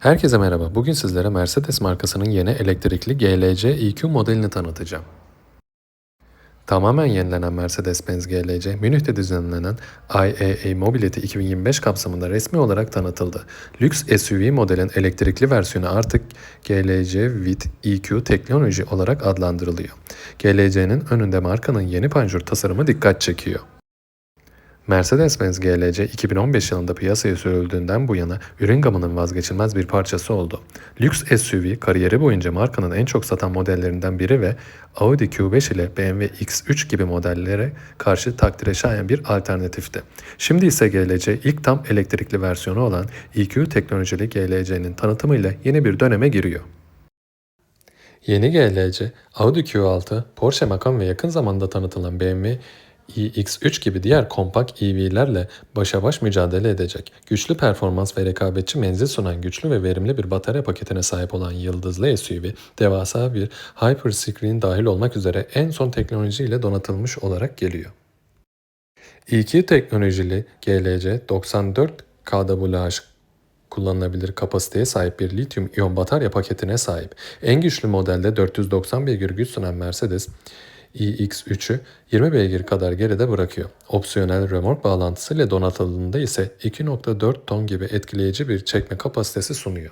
Herkese merhaba. Bugün sizlere Mercedes markasının yeni elektrikli GLC EQ modelini tanıtacağım. Tamamen yenilenen Mercedes-Benz GLC, Münih'te düzenlenen IAA Mobility 2025 kapsamında resmi olarak tanıtıldı. Lüks SUV modelin elektrikli versiyonu artık GLC with EQ teknoloji olarak adlandırılıyor. GLC'nin önünde markanın yeni panjur tasarımı dikkat çekiyor. Mercedes-Benz GLC 2015 yılında piyasaya sürüldüğünden bu yana ürün gamının vazgeçilmez bir parçası oldu. Lüks SUV kariyeri boyunca markanın en çok satan modellerinden biri ve Audi Q5 ile BMW X3 gibi modellere karşı takdire şayan bir alternatifti. Şimdi ise GLC ilk tam elektrikli versiyonu olan EQ teknolojili GLC'nin tanıtımıyla yeni bir döneme giriyor. Yeni GLC, Audi Q6, Porsche Macan ve yakın zamanda tanıtılan BMW iX3 gibi diğer kompakt EV'lerle başa baş mücadele edecek. Güçlü performans ve rekabetçi menzil sunan güçlü ve verimli bir batarya paketine sahip olan yıldızlı SUV, devasa bir Hyperscreen dahil olmak üzere en son teknolojiyle donatılmış olarak geliyor. EQ teknolojili GLC 94 kWh kullanılabilir kapasiteye sahip bir lityum iyon batarya paketine sahip. En güçlü modelde 490 beygir güç sunan Mercedes iX3'ü 20 beygir kadar geride bırakıyor. Opsiyonel römork bağlantısıyla donatıldığında ise 2.4 ton gibi etkileyici bir çekme kapasitesi sunuyor.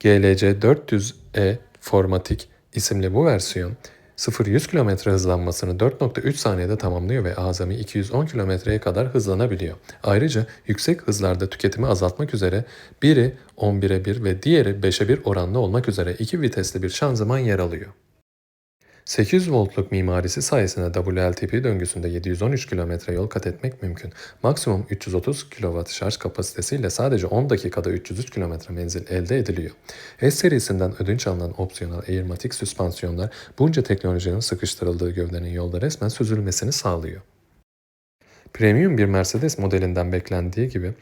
GLC 400E Formatik isimli bu versiyon 0-100 km hızlanmasını 4.3 saniyede tamamlıyor ve azami 210 kilometreye kadar hızlanabiliyor. Ayrıca yüksek hızlarda tüketimi azaltmak üzere biri 11'e 1 ve diğeri 5'e 1 oranlı olmak üzere iki vitesli bir şanzıman yer alıyor. 800 voltluk mimarisi sayesinde WLTP döngüsünde 713 km yol kat etmek mümkün. Maksimum 330 kW şarj kapasitesiyle sadece 10 dakikada 303 km menzil elde ediliyor. S serisinden ödünç alınan opsiyonel Airmatic süspansiyonlar bunca teknolojinin sıkıştırıldığı gövdenin yolda resmen süzülmesini sağlıyor. Premium bir Mercedes modelinden beklendiği gibi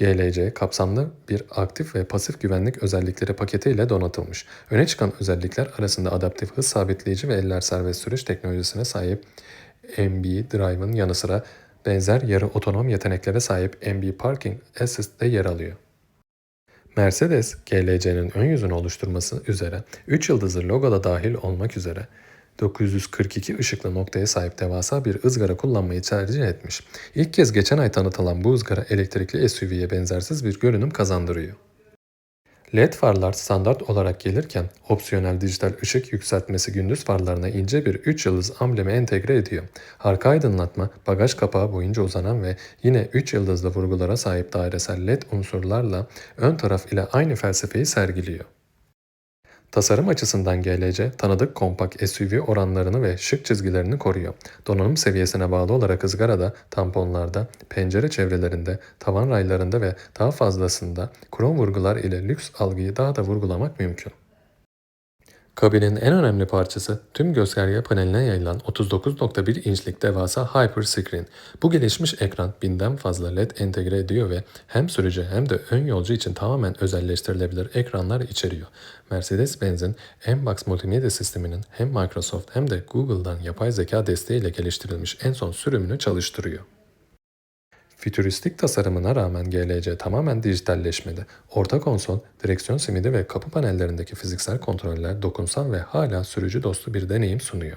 GLC kapsamlı bir aktif ve pasif güvenlik özellikleri paketiyle donatılmış. Öne çıkan özellikler arasında adaptif hız sabitleyici ve eller serbest sürüş teknolojisine sahip MB Drive'ın yanı sıra benzer yarı otonom yeteneklere sahip MB Parking Assist de yer alıyor. Mercedes, GLC'nin ön yüzünü oluşturması üzere 3 yıldızlı logo da dahil olmak üzere 942 ışıklı noktaya sahip devasa bir ızgara kullanmayı tercih etmiş. İlk kez geçen ay tanıtılan bu ızgara elektrikli SUV'ye benzersiz bir görünüm kazandırıyor. LED farlar standart olarak gelirken opsiyonel dijital ışık yükseltmesi gündüz farlarına ince bir 3 yıldız amblemi entegre ediyor. Arka aydınlatma bagaj kapağı boyunca uzanan ve yine 3 yıldızlı vurgulara sahip dairesel LED unsurlarla ön taraf ile aynı felsefeyi sergiliyor. Tasarım açısından GLC, tanıdık kompakt SUV oranlarını ve şık çizgilerini koruyor. Donanım seviyesine bağlı olarak ızgarada, tamponlarda, pencere çevrelerinde, tavan raylarında ve daha fazlasında krom vurgular ile lüks algıyı daha da vurgulamak mümkün. Kabinin en önemli parçası tüm gösterge paneline yayılan 39.1 inçlik devasa Hyper Screen. Bu gelişmiş ekran binden fazla LED entegre ediyor ve hem sürücü hem de ön yolcu için tamamen özelleştirilebilir ekranlar içeriyor. Mercedes-Benz'in M-Box multimedya sisteminin hem Microsoft hem de Google'dan yapay zeka desteğiyle geliştirilmiş en son sürümünü çalıştırıyor. Fütüristik tasarımına rağmen GLC tamamen dijitalleşmedi. Orta konsol, direksiyon simidi ve kapı panellerindeki fiziksel kontroller dokunsal ve hala sürücü dostu bir deneyim sunuyor.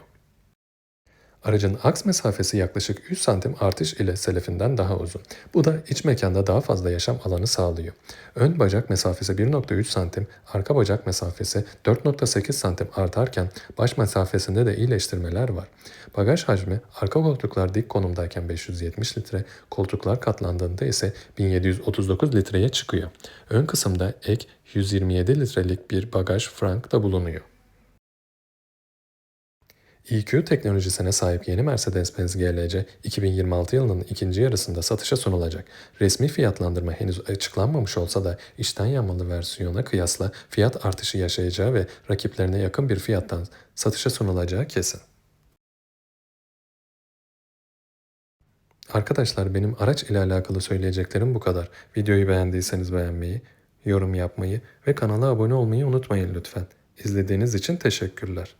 Aracın aks mesafesi yaklaşık 3 santim artış ile selefinden daha uzun. Bu da iç mekanda daha fazla yaşam alanı sağlıyor. Ön bacak mesafesi 1.3 santim, arka bacak mesafesi 4.8 santim artarken baş mesafesinde de iyileştirmeler var. Bagaj hacmi arka koltuklar dik konumdayken 570 litre, koltuklar katlandığında ise 1739 litreye çıkıyor. Ön kısımda ek 127 litrelik bir bagaj frank da bulunuyor. EQ teknolojisine sahip yeni Mercedes-Benz GLC 2026 yılının ikinci yarısında satışa sunulacak. Resmi fiyatlandırma henüz açıklanmamış olsa da içten yanmalı versiyona kıyasla fiyat artışı yaşayacağı ve rakiplerine yakın bir fiyattan satışa sunulacağı kesin. Arkadaşlar benim araç ile alakalı söyleyeceklerim bu kadar. Videoyu beğendiyseniz beğenmeyi, yorum yapmayı ve kanala abone olmayı unutmayın lütfen. İzlediğiniz için teşekkürler.